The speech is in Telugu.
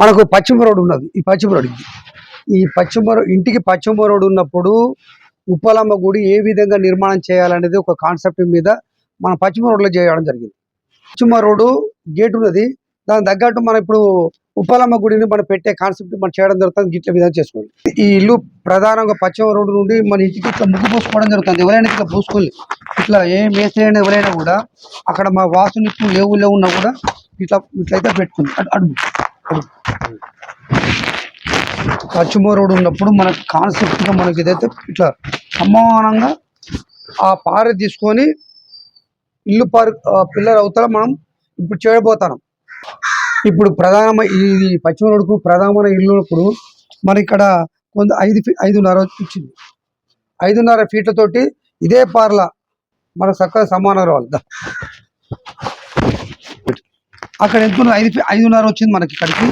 మనకు పశ్చిమ రోడ్ ఉన్నది. ఈ పశ్చిమ రోడ్ ఈ పశ్చిమ ఇంటికి పశ్చిమ రోడ్ ఉన్నప్పుడు ఉప్పలమ్మ గుడి ఏ విధంగా నిర్మాణం చేయాలనేది ఒక కాన్సెప్ట్ మీద మన పశ్చిమ రోడ్లో చేయడం జరిగింది. పశ్చిమ రోడ్డు గేట్ ఉన్నది. దాని తగ్గట్టు మనం ఇప్పుడు ఉప్పలమ్మ గుడిని మనం పెట్టే కాన్సెప్ట్ మనం చేయడం జరుగుతుంది. గిట్ల విధంగా చేసుకోండి ఈ ఇల్లు ప్రధానంగా పశ్చిమ రోడ్డు నుండి మన ఇంటికి ఇట్లా ముగ్గు పోసుకోవడం జరుగుతుంది. ఎవరైనా ఇట్లా పూసుకోవాలి ఇట్లా ఏ మేస్త్రి అయినా ఎవరైనా కూడా అక్కడ మా వాసులు ఇప్పుడు లేవు లేవు ఉన్నా కూడా ఇట్లా ఇట్లయితే పెట్టుకుంది. అడుగు అడుగు. పశ్చిమ రోడ్డు ఉన్నప్పుడు మనకు కాన్సెప్ట్గా మనకి ఇదైతే ఇట్లా సమానంగా ఆ పార తీసుకొని ఇల్లు పార్ పిల్లర్ అవుతా మనం ఇప్పుడు చేయబోతాం ఇప్పుడు ప్రధాన ఇది పశ్చిమ రోడ్డుకు ప్రధానమైన ఇల్లు ఉన్నప్పుడు మన ఇక్కడ కొంత ఐదు ఫీ ఐదున్నర వచ్చింది ఐదున్నర ఫీట్లతోటి ఇదే పార్ల మనకు చక్కగా సమానం రావాలి అక్కడ ఎంత ఐదు ఐదున్నర వచ్చింది మనకి ఇక్కడికి.